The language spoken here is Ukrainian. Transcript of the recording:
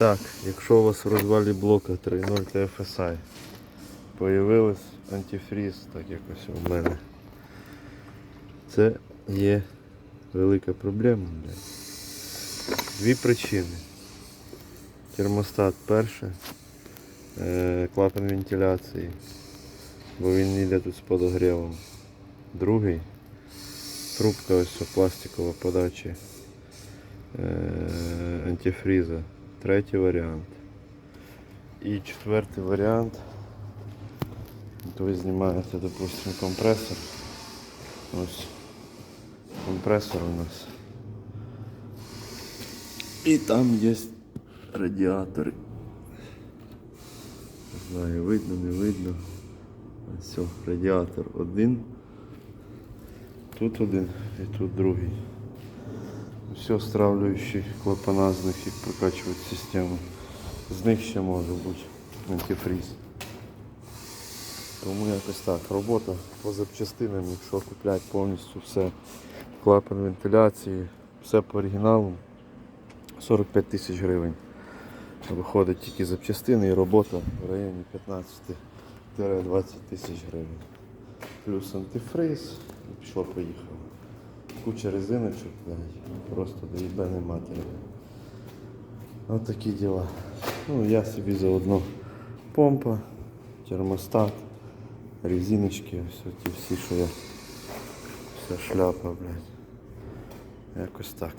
Так, якщо у вас в розвалі блока 3.0 TFSI появилась антифріз, так якось у мене. Це є велика проблема. Дві причини. Термостат перше, е, клапан вентиляції, бо він йде тут з подогрівом. Другий трубка ось пластикова подачі е, антифріза. Третій варіант. І четвертий варіант. То ви знімаєте, допустим, компресор. Ось компресор у нас. І там є радіатори. Не знаю, видно, не видно. Ось, радіатор один. Тут один і тут другий. Все стравлюючі клапана з них їх прокачують систему. З них ще може бути антифріз. Тому якось так. Робота по запчастинам, якщо купляти повністю все, клапан вентиляції, все по оригіналу, 45 тисяч гривень. Виходить тільки запчастини і робота в районі 15-20 тисяч гривень. Плюс антифриз, і пішло поїхало. Куча резиночок, блядь, просто до їбаної матері. Ось такі діла. Ну, я собі заодно помпа, термостат, резиночки, все ті всі, що я. Вся шляпа, блядь. Якось так.